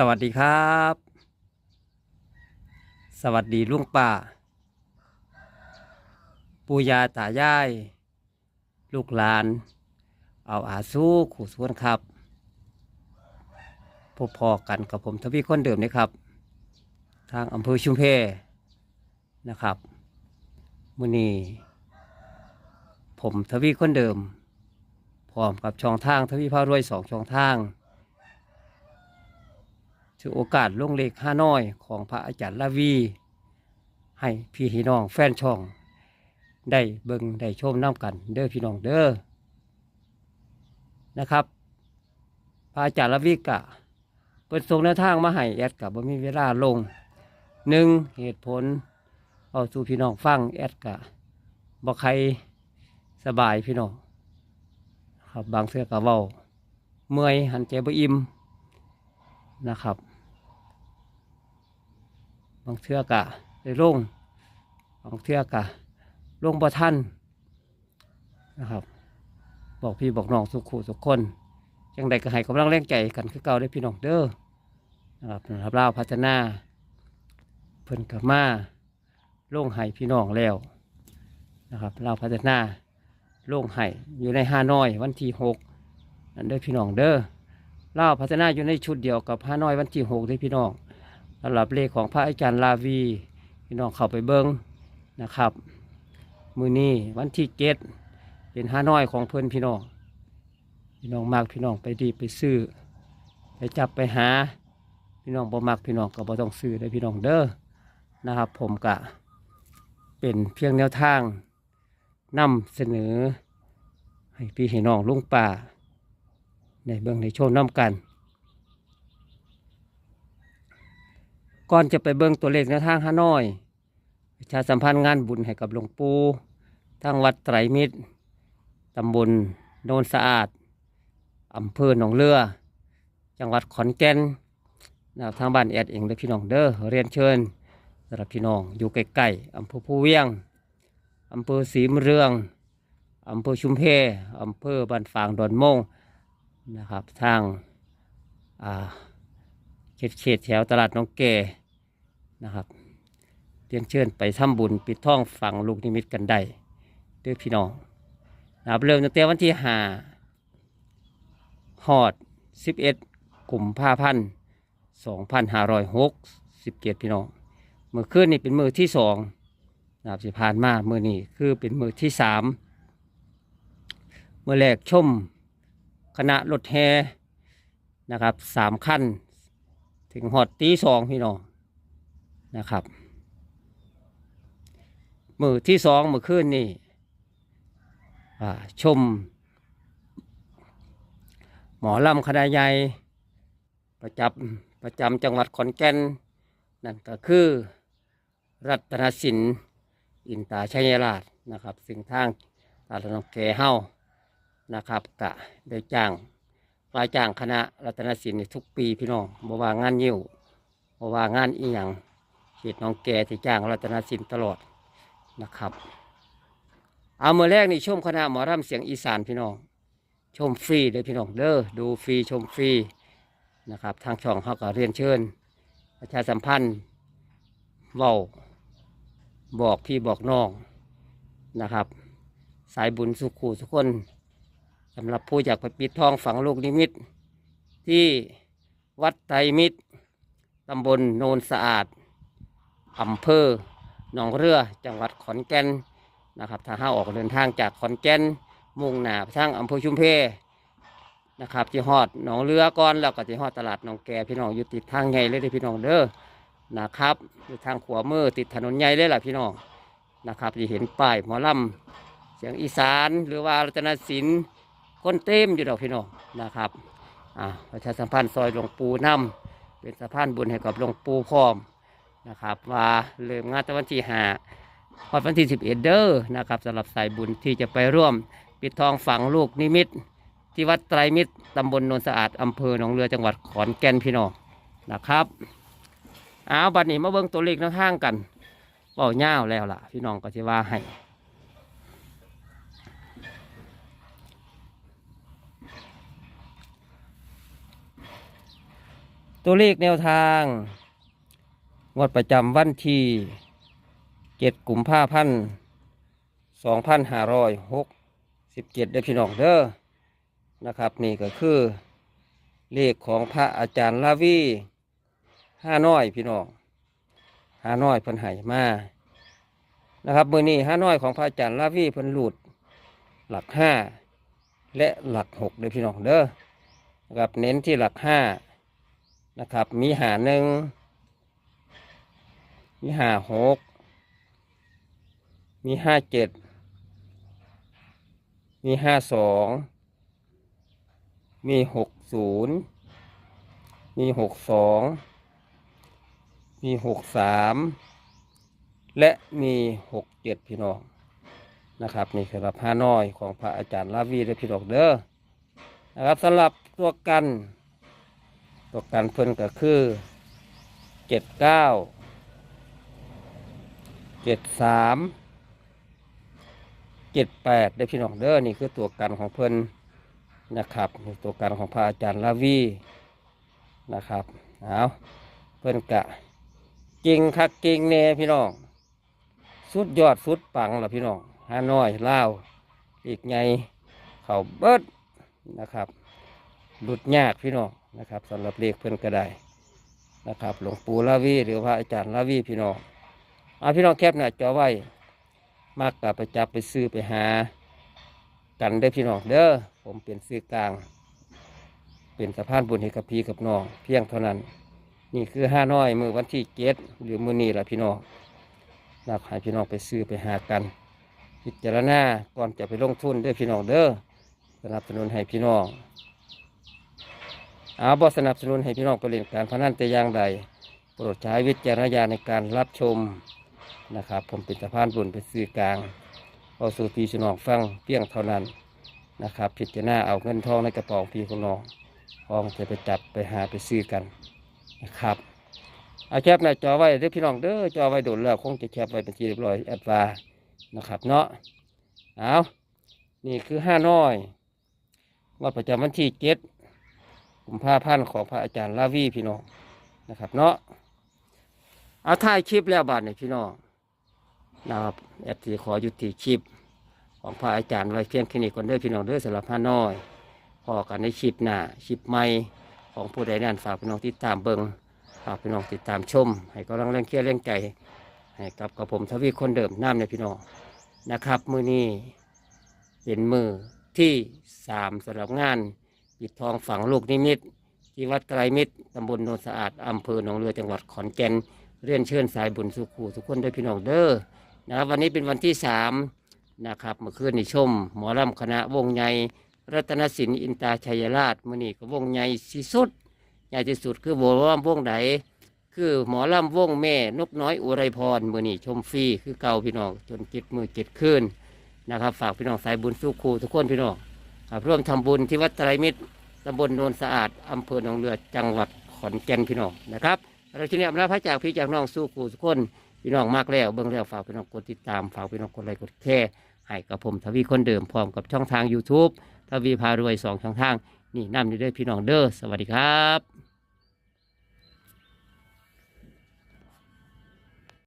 สวัสดีครับ สวัสดีลุงป่า ปูยาตายาย ลูกหลาน เอาอาสู้ขู่สวนครับพบพอกันกับผมทวีคนเดิมนะครับ ทางอำเภอชุมเพนะครับมือนี้ผมทวีคนเดิมพร้อมกับช่องทางทวีพารวยสองช่องทาง ถือโอกาสลงเลขห้าน้อยของพระอาจารย์ลาวี ให้พี่พี่น้องแฟนช่อง ได้เบิ่งได้ชมน้ำกัน เด้อพี่น้องเด้อนะครับ พระอาจารย์ลาวีกะเปิดส่งแนวทางมาให้แอดกับบ่มีเวลาลงหนึ่งเหตุผลเอาสู่พี่น้องฟังแอดกะบ่ใครสบายพี่น้องครับบางเสื้อกะเว้าเมื่อยหันใจบ่อิ่มนะครับ บางเทือกะได้ลงบางเทือกะลงบ่ท่านนะครับ บอกพี่บอกน้องสุขุสุขคนจังใดก็ให้กำลังแรงใจกันคือเก่าได้พี่น้องเด้อนะครับนะครับเล่าวพัฒนา เพิ่นกับมาลงให้พี่น้องแล้วนะครับเล่าวพัฒนาลงให้อยู่ในห้าน้อยวันที่หกนั่นเด้อพี่น้องเด้อเล่าวพัฒนาอยู่ในชุดเดียวกับพระน้อยวันที่หกที่พี่น้อง สำหรับเลขของพระอาจารย์ลาวีพี่น้องเข้าไปเบิ้งนะครับ มือนี้วันที่เจ็ดเป็นห้าน้อยของเพื่อนพี่น้องพี่น้องมากพี่น้องไปดีไปซื้อ ไปจับไปหา พี่น้องบ่มักพี่น้องก็บ่ต้องซื้อได้พี่น้องเด้อนะครับ ผมกะเป็นเพียงแนวทางนำเสนอ ให้พี่ให้น้องลุงป่าในเบื้องในโชว์น้ำกัน ก่อนจะไปเบื้องตัวเลขในทางฮานอยประชาสัมพันธ์งานบุญให้กับหลวงปู่ทางวัดไตรมิตรตำบลโนนสะอาดอำเภอหนองเรือ จังหวัดขอนแก่นนะครับทางบ้านแอดเองเลยพี่น้องเด้อเรียนเชิญสำหรับพี่น้องอยู่ใกล้ๆอำเภอภูเวียงอำเภอศรีมเรืองอำเภอชุมเพอำเภอบ้านฝางดอนโมงนะครับทางเขตเขตแถวตลาดน้องแก นะครับเรียนเชิญไปทำบุญปิดท่องฝังลูกนิมิตกันได้ด้วยพี่น้องนะครับเริ่มตั้งแต่วันที่ห้าหอดสิบเอ็ดกลุ่มผ้าพันสองพันห้าร้อยหกสิบเจ็ดพี่น้องมือขึ้นนี่เป็นมือที่สองนะครับสิผ่านมามือนี้คือเป็นมือที่สามมือแรกชมคณะรถแฮนะครับสามขั้น ถึงหอดตีสองพี่น้อง นะครับ มือที่สองมือขึ้นนี่ชม หมอลำคณะใหญ่ประจำประจำจังหวัดขอนแก่น นั่นก็คือรัตนสินอินตาชัยราชนะครับสิ่งทางตาลนองแก่เฮานะครับกะได้จ้างรายจ้างคณะรัตนศิลป์นี่ทุกปีพี่น้องบ่ว่างานยิ้วบ่ว่างานอีหยัง เขตน้องแก่ที่จ้างรัตนศิลป์ตลอดนะครับ เอาเมื่อแรกนี่ชมคณะหมอรำเสียงอีสานพี่น้อง ชมฟรีเลยพี่น้องเด้อดูฟรีชมฟรีนะครับ ทางช่องเขาก็เรียนเชิญ ประชาสัมพันธ์เว้าบอกพี่บอกน้องนะครับ สายบุญสุขูทุกคนสำหรับผู้อยากไปปิดทองฝังลูกนิมิต ที่วัดไตรมิตรตำบลโนนสะอาด อำเภอหนองเรือ จังหวัดขอนแก่นนะครับถ้าห้าออกเดินทางจากขอนแก่นมุ่งหน้าไปทางอำเภอชุมเพนะครับที่ฮอดหนองเรือก่อนแล้วก็ที่ฮอดตลาดหนองแกพี่น้องอยู่ติดทางใหญ่เลยเด้อพี่น้องเด้อนะครับอยู่ทางขวามือติดถนนใหญ่เลยล่ะพี่น้องนะครับที่เห็นป้ายหมอลำเสียงอีสานหรือว่ารัตนศิลป์คนเต็มอยู่ดอกพี่น้องนะครับอ่าประชาสัมพันธ์ซอยหลวงปู่น้ำเป็นสะพานบุญให้กับหลวงปู่พร้อม นะครับ ว่าเริ่มงานตะวันที่ห้าพอดวันที่สิบเอ็ดเด้อนะครับสำหรับสายบุญที่จะไปร่วม ปิดทองฝังลูกนิมิต ที่วัดไตรมิตรตำบลนนสะอาดอำเภอหนองเรือจังหวัดขอนแก่นพี่น้องนะครับเอาบัดนี้มาเบิ่งตัวเลขข้างๆกันเบาเง่าแล้วล่ะ พี่น้องก็จะว่าให้ตัวเลขแนวทาง งวดประจำวันที่เจ็ดกุมภาพันธ์สองพันห้าร้อยหกสิบเจ็ดได้พี่น้องเด้อนะครับ นี่ก็คือเลขของพระอาจารย์ลาวีห้าน้อยพี่น้องห้าน้อยเพิ่นให้มานะครับมือนี้ห้าน้อยของพระอาจารย์ลาวีเพิ่นหลุดหลักห้าและหลักหกเด้พี่น้องเด้อนะครับเน้นที่หลักห้านะครับ มีหาหนึ่ง มีห้าหกมีห้าเจ็ดมีห้าสองมีหกศูนย์มีหกสองมีหกสามและมีหกเจ็ดพี่น้องนะครับนี่สำหรับห้าน้อยของพระอาจารย์ลาวีและพี่น้องเด้อนะครับสำหรับตัวกัน ตัวกันเพิ่นก็คือเจ็ดเก้า จ็ดสามเจ็ดแปดได้พี่น้องเด้อนี่คือตัวกันของเพิ่นนะครับนี่ตัวกันของพระอาจารย์ลาวีนะครับเอาเพิ่นกะเก่งคักเก่งแน่พี่น้องสุดยอดสุดปังล่ะพี่น้องฮาน้อยลาวอีกไงเขาเบิดนะครับหลุดยากพี่น้องนะครับสำหรับเลขเพิ่นก็ได้นะครับ หลวงปู่ลาวีหรือพระอาจารย์ลาวีพี่น้อง เอาพี่น้องแคปหน้าจอไว้มากกับไปจับไปซื้อไปหา กันได้พี่น้องเด้อผมเป็นซื้อกลาง เป็นสะพานบุญให้กับพี่กับน้องเพียงเท่านั้น นี่คือห้าน้อยมือวันที่เจ็ดหรือมือนี้แหละพี่น้องนักให้พี่น้องไปซื้อไปหากัน พิจารณาก่อนจะไปลงทุนเด้อพี่น้องเด้อสนับสนุนให้พี่น้องอาบอสนับสนุนให้พี่น้องไปเล่นการพนันแต่อย่างใดโปรดใช้วิจารณญาณในการรับชม นะครับ ผมเป็นสะพานบุญเป็นสื่อกลางเอาสู่พี่พี่น้องฟังเพียงเท่านั้นนะครับพิดจารณาเอาเงินทองในกระเป๋าพี่ของน้องพร้อมจะไปจับไปหาไปซื้อกันนะครับเอาแคปหน้าจอไว้เด้อพี่น้องเด้อจอไว้โดนแล้วคงจะแคปไว้เป็นที่เรียบร้อยแอดวานะครับเนาะเอานี่คือห้าน้อยงวดประจำวันที่เจ็ดกุมภาพันธ์ของพระอาจารย์ลาวีพี่น้องนะครับเนาะเอาถ่ายคลิปแล้วบาดเนี่ยพี่น้อง นะครับแอดทีขอยุติคลิป ของพระอาจารย์ไว้เพียงแค่นี้ก่อนเด้อพี่น้องเด้อสำหรับพระน้อยพอกันในคลิปหน้าคลิปใหม่ของผู้ใดนั่นฝากพี่น้องติดตามเบิงฝากพี่น้องติดตามชม ให้กำลังแรงเคียร์แรงใจให้กับกับผมทวีคนเดิมน้ำเนี่ยพี่น้องนะครับ มือนี้เป็นมือที่สามสำหรับงานปิดทองฝังลูกนิมิตที่วัดไตรมิตรตำบลโนนสะอาดอำเภอหนองเรือจังหวัดขอนแก่นเรียนเชิญสายบุญสุขูทุกคนด้อพี่น้องเด้อ นะครับวันนี้เป็นวันที่สามนะครับเมื่อคืนนี่ชม หมอลำคณะวงใหญ่รัตนศิลป์อินตาชัยราชมื่อนี้ก็วงใหญ่ที่สุดใหญ่ที่สุดคือโบลำวงใดคือหมอลำวงแม่นกน้อยอุไรพรมื่อนี้ชมฟรีคือเก่าพี่น้องจนจิตมือจิตขึ้นนะครับ ฝากพี่น้องสายบุญสุขูทุกคนพี่น้องครับร่วมทำบุญที่วัดไตรมิตรตำบลโนนสะอาดอำเภอหนองเรือจังหวัดขอนแก่นพี่น้องนะครับเราที่นี้อำนาจพระจากพี่จากน้องสู้ครูทุกคน พี่น้องมากแล้วเบิ่งแล้วฝากพี่น้องกดติดตามฝากพี่น้องกดไลค์กดแชร์ให้กับผมทวีคนเดิมพร้อมกับช่องทาง YouTube ทวีพารวยสองช่องทาง นี่นำนี่เด้อพี่น้องเด้อสวัสดีครับ